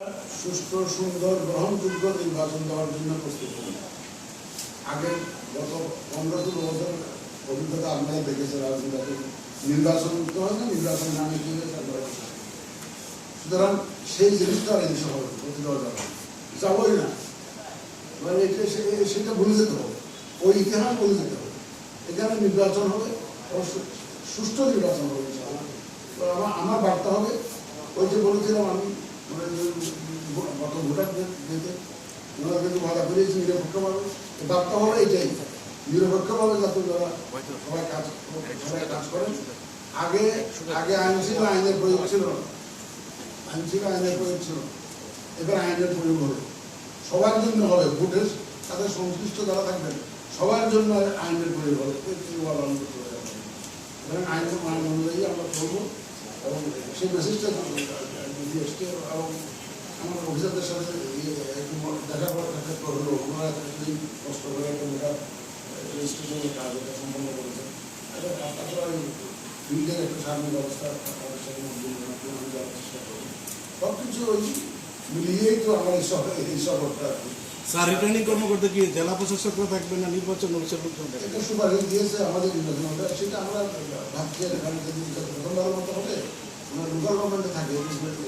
সুষ্ঠু সুন্দর, গ্রহণযোগ্য নির্বাচন দেওয়ার জন্য প্রস্তুত হন। আগে গত পনেরো ষোলো বছর অভিজ্ঞতা আপনারা দেখেছেন রাজনীতি নির্বাচন করতে হয় না নির্বাচন নামে কি সুতরাং সেই জিনিসটা আর এদেশে হবে প্রতি দেওয়া যাবে না। মানে এটা সেটা ভুলে যেতে হবে। ওই ইতিহাস ভুলে যেতে হবে। এখানে নির্বাচন হবে সুষ্ঠু নির্বাচন হবে আমার বার্তা হবে, ওই যে বলেছিলাম আমি গত ভোটার দিতে ওনারা কিন্তু ভাড়া করেছি নিরপেক্ষভাবে যাতে সবাই কাজ সবাই কাজ করেন আগে আগে আইন ছিল আইনের প্রয়োগ ছিল না। আইন ছিল আইনের প্রয়োগ ছিল এবার আইনের প্রয়োগ হবে সবার জন্য হবে ভোটের সাথে সংশ্লিষ্ট যারা থাকবেন, সবার জন্য আইনের প্রয়োগ হবে আইনের মান অনুযায়ী আমরা চলবো এবং সেই মেসেজটা দিয়ে এসছে এবং আমার অফিসারদের সাথে ইয়ে একটু দেখা করার ক্ষেত্রে হলো ওনারা এতদিন কষ্ট করে একটা রেজিস্ট্রেশনের কাজ এটা সম্পন্ন করেছেন এটা তাছাড়া এই ফিল্ডের একটা সার্বিক অবস্থা তাদের সাথে আমি যাওয়ার চেষ্টা করব। সব কিছু ওই মিলিয়েই তো আমার এই শহর এই শহরটা আর কি। স্যার রিটার্নিং কর্মকর্তা কি জেলা প্রশাসকরা থাকবেন না নির্বাচন অফিসার থাকবেন এটা সুপারিশ দিয়েছে আমাদের নির্বাচন সেটা আমরা ভাবছি এখানে যদি প্রথমবারের মতো হবে আমরা লোকাল গভর্নমেন্টে থাকে parliament, তা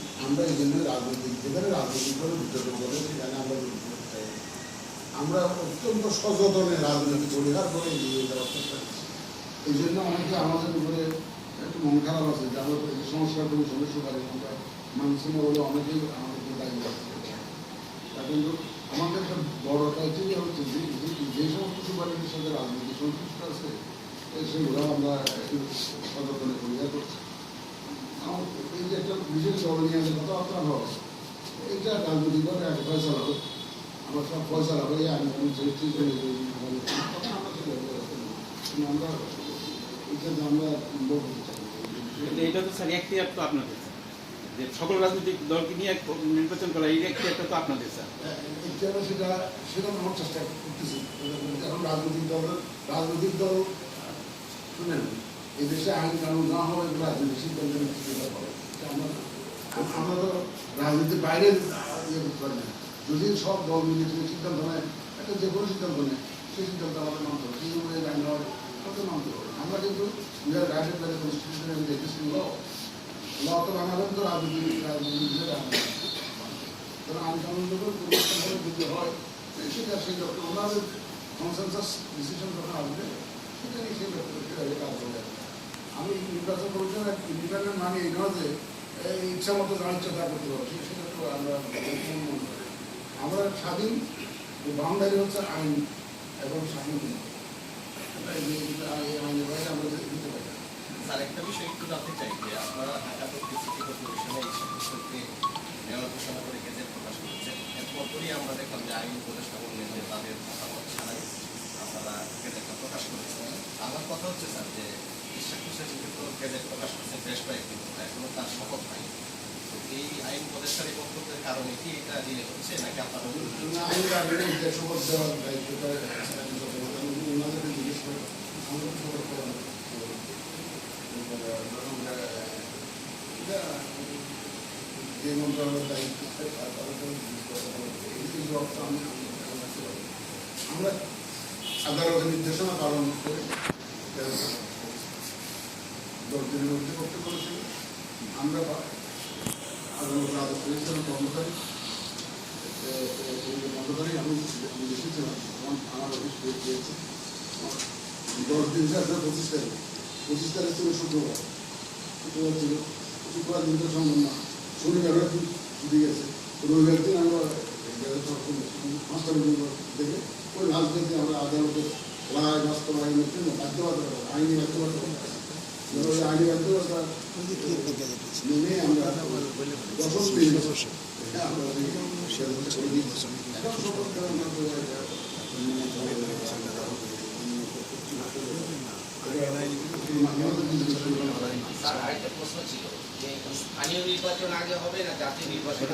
আমরা এই জন্য রাজনৈতিক, যেখানে রাজনৈতিক করে বিতর্ক করে সেখানে আমরা চাই। আমরা অত্যন্ত সচেতনে রাজনীতি পরিহার করে এগিয়ে যাওয়ার চেষ্টা করছি এই জন্য অনেকে আমাদের উপরে একটু মন খারাপ আছে যে আমরা এই সংস্কার কমিশনের সুপারিশ আমরা মানছি না অনেকেই আমাদেরকে দায়ী তা কিন্তু আমাদের একটা বড় ক্রাইটেরিয়া হচ্ছে যে, যে- সমস্ত সুপারিশের সাথে রাজনীতি সংশ্লিষ্ট আছে সেগুলো আমরা একটু সচেতনে পরিহার করছি। এই যে একটা বিশেষ দল নিয়ে যে কথাবার্তা হয় এইটা রাজনৈতিক ভাবে একটা ফয়সলা হবে আমরা সব ফয়সলা আমি আমি ঠিক তখন আমরা এটা তো স্যার এখতিয়ার তো আপনাদের যে সকল রাজনৈতিক দলকে নিয়ে নির্বাচন করা, এই এখতিয়ারটা তো আপনাদের, স্যার। এটা সেটা সেটা চেষ্টা করতেছি রাজনৈতিক দল রাজনৈতিক দল, শুনেন এই দেশে আইন কানুন না হবে রাজনৈতিক সিদ্ধান্ত আমরা। আমরা তো রাজনীতির বাইরে ইয়ে করতে পারি না যদি সব দল মিলে যদি সিদ্ধান্ত নেয়, একটা যে কোনো সিদ্ধান্ত নেয়, সেই সিদ্ধান্ত আমাদের মানতে হবে সেই অনুযায়ী আইন হয় তাতে মানতে হবে আমরা কিন্তু we are guided by the constitution and existing law law তো বানাবেন তো রাজনীতি রাজনীতি তারা আইন কানুন পরিবর্তন যদি হয়, সেটা সেই ওনাদের কনসেনসাস ডিসিশন যখন আসবে, সেটা নিয়ে সেই সেভাবে কাজ যাবে। আমি নির্বাচন কমিশন ইন্ডিপেন্ডেন্ট মানে এই নয় যে ইচ্ছা মতো যা ইচ্ছা তা করতে পারব সেটা তো আমরা। আমরা স্বাধীন বাউন্ডারি হচ্ছে আইন এবং স্বাধীন আইনের বাইরে আমরা পারি। স্যার, একটা বিষয় একটু জানতে চাই যে আপনারা ঢাকা তথ্য সিটি করে গেজেট প্রকাশ করেছেন এরপর পরই আমরা দেখলাম যে আইন উপদেষ্টা বললেন যে তাদের মতামত ছাড়াই আপনারা গেজেটটা প্রকাশ করেছেন আমার কথা হচ্ছে, স্যার, যে তার শপথ নাই এই আইন উপদেষ্টার এই কি এটা শপথ দেওয়ার দায়িত্বটা আমরা করা যে মন্ত্রণালয়ের দায়িত্ব আমরা করব। আমরা আদালতের নির্দেশনা পালন করে দশ দিনের মধ্যে করতে বলেছিল আমরা আদালত আদেশ করেছিলাম কর্মচারী। মন্ত্রণালয় আমি বিদেশে ছিলাম আমার অফিস পেয়েছে দশ দিন আসলে পঁচিশ তারিখ পঁচিশ তারিখ ছিল শুক্রবার। শুক্রবার ছিল। শুক্রবার দিনটা সম্ভব না। শনিবার একটু ছুটি গেছে। রবিবার দিন আমরা পাঁচটা পর্যন্ত দেখে, ওই দিন আমরা আদালতের রায় বাস্তবায়নের জন্য বাধ্যবাধকতা, আইনি বাধ্যবাধকতা স্থানীয় নির্বাচন আগে হবে না জাতীয় নির্বাচন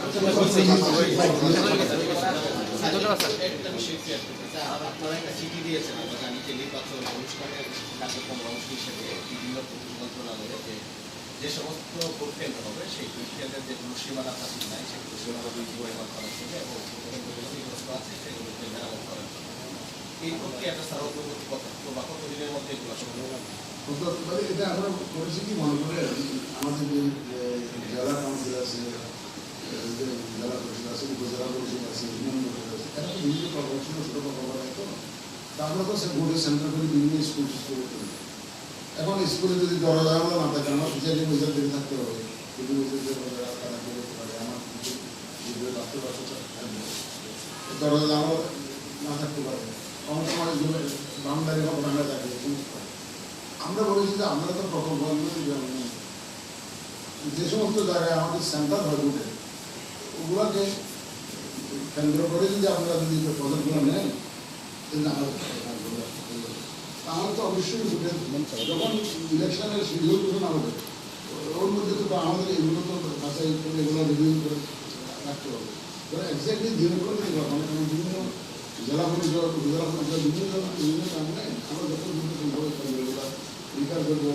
আর আপনারা একটা চিঠি দিয়েছেন, আমরা অনুষ্ঠানের কার্যক্রম অংশ হিসেবে বিভিন্ন মন্ত্রণালয়ে যে যে সমস্ত ভোট হবে, সেই ভোট কেন্দ্রের সীমানা থাকি নাই সেগুলো সীমানা পরিমাণ করার জন্য এই প্রক্রিয়াটা স্যার অগ্রগতি কত বা মধ্যে এগুলো আমরা করেছি মনে করে? আমাদের যে জেলা পরিষদ আছে, উপজেলা পরিষদ আছে ইউনিয়ন এরা তো বিভিন্ন প্রকল্প ছোটো ছোটো প্রকল্প তো আমরা তো সে বোর্ডে সেন্টার করে বিভিন্ন স্কুল স্কুল করি এখন স্কুলে যদি দরজা আমরা না। থাকে আমার টিচারকে পয়সা দিকে থাকতে হবে। বলছে যে করতে না। থাকতে পারে। অনেক বা বাংলা আমরা বলেছি যে আমরা তো প্রকল্প যে সমস্ত জায়গায় আমাদের সেন্টার হয় ওগুলোকে কেন্দ্র করে যদি আপনারা যদি প্রজেক্টগুলো নেন, তাহলে তো অবশ্যই যখন ইলেকশনের শিডিউল ঘোষণা হবে, ওর মধ্যে তো আমাদের এগুলো তো বাছাই করে এগুলো রিভিউ করে রাখতে হবে। ধরো এক্স্যাক্টলি করে দিতে পারব কারণ বিভিন্ন জেলা পরিষদ, উপজেলা পরিষদ, বিভিন্ন বিভিন্ন কারণে আমরা যত দ্রুত সম্ভব রিকার করব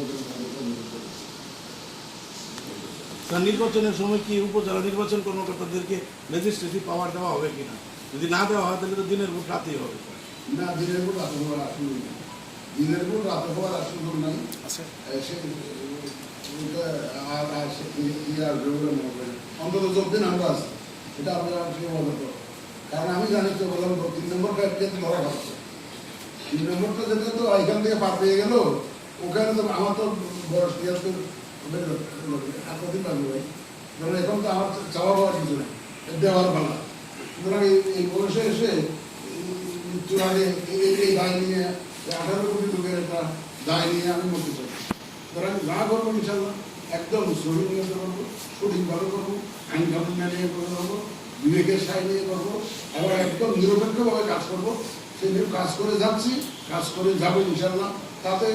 তা নির্বাচনের সময় কি উপজেলা নির্বাচন কর্মকর্তাদেরকে লেজিসলেটিভ পাওয়ার দেওয়া হবে কিনা? যদি না দেওয়া হয় তাহলে তো দিনের ভোট রাতেই হবে। না দিনের ভোট রাতে হওয়ার আসল নেই। দিনের ভোট রাতে হওয়ার আসল নাই আচ্ছা। সে ওটা আর মনে অন্তত যতদিন আমরা আছি। এটা মনে কারণ আমি জানি তো বললাম তো তিন ধরা নম্বরটা যেটা তো এখান থেকে পার পেয়ে গেল। ওখানে তো আমার তো বয়স তিয়াত্তর। নিয়ে নিয়ে আমি যা করব ইনশাল্লাহ একদম সঠিক নিয়ে করব সঠিকভাবে করব আইন করে করব বিবেকের সাই নিয়ে করব এবং একদম নিরপেক্ষভাবে কাজ করব সেই কাজ করে যাচ্ছি কাজ করে যাব ইনশাল্লাহ তাতে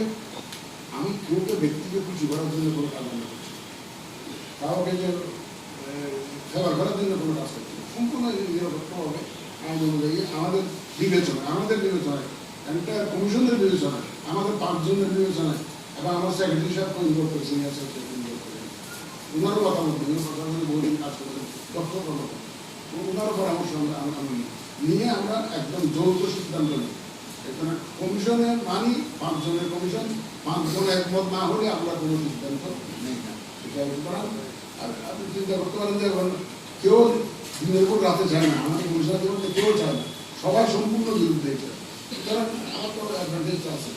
আমি কেউকে ব্যক্তিকে খুশি করার জন্য কোনো কাজ আমি করছি। কাউকে যে ফেভার করার জন্য কোনো কাজ করছি। সম্পূর্ণ নিরপেক্ষভাবে আইন অনুযায়ী আমাদের বিবেচনা আমাদের বিবেচনায় একটা কমিশনের বিবেচনায়, আমাদের পাঁচজনের বিবেচনায়, এবং আমার সেক্রেটারি সাহেব ইনভলভ করেছে সিনিয়র সেক্রেটারি ইনভলভ করেছে ওনারও নিই উনি প্রশাসনে বহুদিন কাজ করেছেন, তথ্য কর্মকর্তা ওনারও পরামর্শ আমরা আমরা নিই নিয়ে আমরা একদম যৌথ সিদ্ধান্ত নিই এখানে কমিশনে মানি, পাঁচজনের কমিশন পাঁচজন একমত না হলে আমরা কোনো সিদ্ধান্ত নেই না। এটা সুতরাং আপনি চিন্তা করতে পারেন যে এখন কেউ দিনের পর রাতে চায় না। আমাদের পরিষদ করতে কেউ চায় না। সবাই সম্পূর্ণ বিরুদ্ধে সুতরাং আমার তো অ্যাডভান্টেজ আছে।